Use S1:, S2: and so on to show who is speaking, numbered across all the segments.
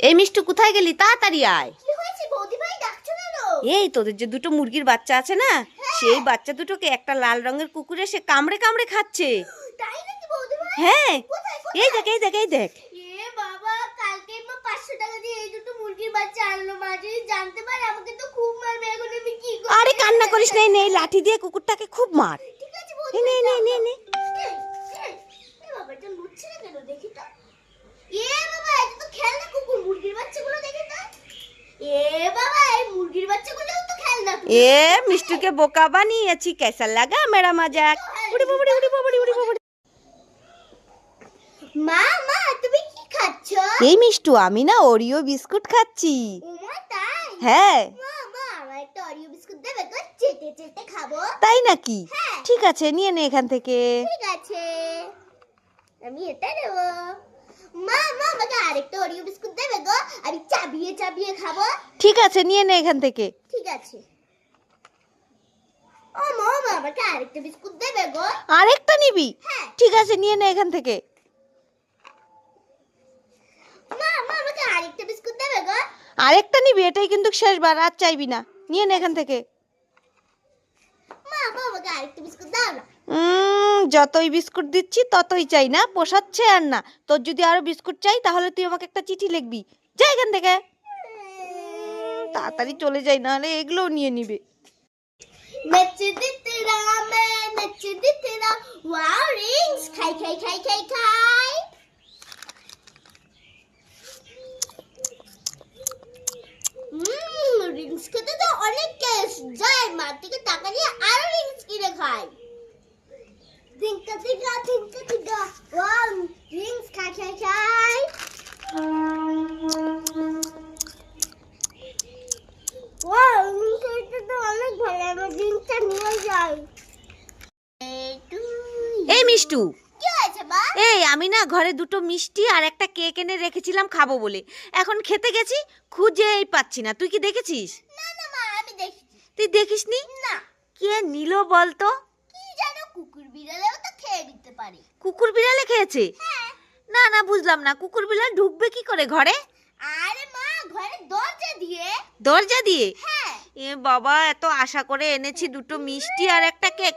S1: এই মিষ্টু কোথায় গেলি তাড়াতাড়ি আয় এই তোদের যে দুটো মুরগির বাচ্চা আছে না সেই বাচ্চা দুটোকে একটা লাল রঙের কুকুরে সে কামড়ে কামড়ে খাচ্ছে হ্যাঁ এই দেখ এই দেখ এই দেখ
S2: এ বাবা কালকে মা পাঁচশো টাকা দিয়ে এই দুটো মুরগির বাচ্চা আনলো মা জানতে পারে আমাকে তো খুব মারবে এখন আমি কি করব
S1: আরে কান্না করিস নাই নে লাঠি দিয়ে কুকুরটাকে খুব মার নে নে নে নে
S2: এই, এই, এই বাবা এটা লুটছে না কেন দেখি তো এ বাবা এটা তো খেলনা কুকুর মুরগির বাচ্চাগুলো দেখি তো এ বাবা এই মুরগির বাচ্চাগুলোও তো খেলনা তো
S1: এ মিষ্টুকে বোকা বানিয়েছি কেসা লাগা মেরা মজাক? উড়ি বাবুড়ি উড়ি বাবুড়ি উড়ি বাবুড়ি
S2: মা মা তুমি কি খাচ্ছ?
S1: এই মিষ্টু আমি না ওরিও বিস্কুট খাচ্ছি। হ্যাঁ। তাই নাকি?
S2: হ্যাঁ।
S1: ঠিক আছে নিয়ে নে এখান থেকে।
S2: ঠিক আছে। আমি এটা নেব মা মা আমাকে আরেকটা অরিও বিস্কুট দেবে গো আমি চাবিয়ে চাবিয়ে খাব।
S1: ঠিক আছে নিয়ে নে এখান থেকে।
S2: ঠিক আছে। মা আরেকটা বিস্কুট দেবে গো?
S1: আরেকটা নিবি?
S2: হ্যাঁ।
S1: ঠিক আছে নিয়ে নে এখান থেকে।
S2: মা মা আমাকে আরেকটা বিস্কুট দেবে গো?
S1: আরেকটা নিবি এটাই কিন্তু শেষবার আর চাইবি না। নিয়ে নে এখান থেকে।
S2: মা আমাকে আরেকটা বিস্কুট দাও না।
S1: যতই বিস্কুট দিচ্ছি ততই চাই না পোষাচ্ছে আর না। তোর যদি আরও বিস্কুট চাই তাহলে তুই আমাকে একটা চিঠি লিখবি। যা এখান থেকে। তাড়াতাড়ি চলে যাই নাহলে এগুলোও নিয়ে নিবে।
S2: Metiditira, metiditira, wow rings, kai kai kai kai kai. হুম রিংস খেতে তো অনেক ক্যাশ যায় মার থেকে টাকা নিয়ে আরও রিংস কিনে খায় Tinka, tinka, tinka, tinka. Wow, rings, kai, kai, kai.
S1: এই মিষ্টু। এই আমি না ঘরে দুটো মিষ্টি আর একটা কেক এনে রেখেছিলাম খাব বলে। এখন খেতে গেছি খুঁজেই পাচ্ছি না। তুই কি দেখেছিস? তুই দেখিসনি?
S2: না।
S1: কে নিল বলতো?
S2: কি জানো কুকুর বিড়ালেও তো খেয়ে দিতে পারে।
S1: কুকুর বিড়ালে খেয়েছে?
S2: হ্যাঁ।
S1: না না বুঝলাম না। কুকুর বিড়াল ঢুকবে কি করে ঘরে?
S2: আরে মা ঘরে দরজা দিয়ে।
S1: দরজা দিয়ে?
S2: হ্যাঁ।
S1: এ বাবা এত আশা করে এনেছি দুটো মিষ্টি আর একটা কেক।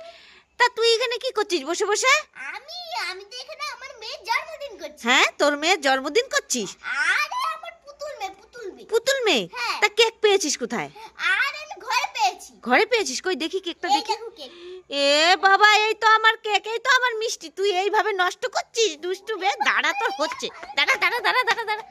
S1: তা তুই এখানে কি করছিস বসে বসে?
S2: আমি আমি তো এখানে আমার মেয়ের জন্মদিন করছি।
S1: হ্যাঁ তোর মেয়ের জন্মদিন করছিস?
S2: আরে আমার পুতুল মেয়ে পুতুল মেয়ে।
S1: পুতুল মেয়ে?
S2: হ্যাঁ।
S1: তা কেক পেয়েছিস কোথায়?
S2: আর আমি ঘরে পেয়েছি।
S1: ঘরে পেয়েছিস? কই দেখি কেকটা দেখি। এ বাবা এই তো আমার কেক এই তো আমার মিষ্টি। তুই এইভাবে নষ্ট করছিস দুষ্টু বে দাঁড়া তোর হচ্ছে। দাঁড়া দাঁড়া দাঁড়া দাঁড়া দাঁড়া।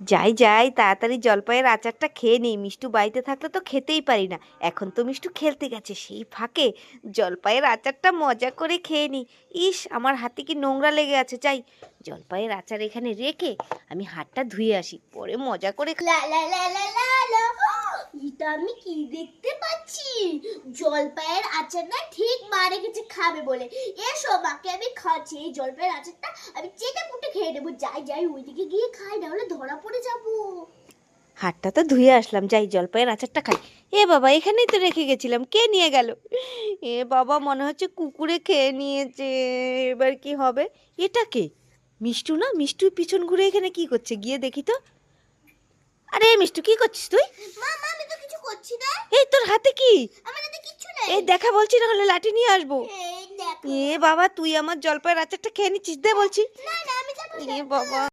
S1: যাই যাই তাড়াতাড়ি জলপাইয়ের আচারটা খেয়ে নিই মিষ্টু বাড়িতে থাকলে তো খেতেই পারি না এখন তো মিষ্টু খেলতে গেছে সেই ফাঁকে জলপাইয়ের আচারটা মজা করে খেয়ে নিই ইস আমার হাতে কি নোংরা লেগে আছে যাই জলপাইয়ের আচার এখানে রেখে আমি হাতটা ধুয়ে আসি পরে মজা করে
S2: আমি কি দেখতে পাচ্ছি। জলপাইয়ের আচারটা ঠিক মা রেখেছে খাবে বলে। এসো মাকে আমি খাচ্ছি। এই জলপাইয়ের আচারটা আমি চেটে পুটে খেয়ে নেব। যাই যাই ওইদিকে গিয়ে খাই না হলে ধরা পড়ে যাব।
S1: হাতটা তো ধুয়ে আসলাম। যাই জলপাইয়ের আচারটা খাই। এ বাবা এখানেই তো রেখে গেছিলাম। কে নিয়ে গেল? এ বাবা মনে হচ্ছে কুকুরে খেয়ে নিয়েছে। এবার কি হবে? এটা কে? মিষ্টু না? মিষ্টু পিছন ঘুরে এখানে কি করছে? গিয়ে দেখি তো। আরে মিষ্টু কি করছিস তুই?
S2: মা মা আমি করছি না?
S1: এই তোর হাতে কি?
S2: আমার হাতে কিছু নেই।
S1: এই দেখা বলছি না হলে লাঠি নিয়ে আসব।
S2: এই দেখো।
S1: এ বাবা তুই আমার জলপাইয়ের আচারটা খেয়ে নিচ্ছিস দে বলছি।
S2: না না আমি যাব
S1: এ বাবা।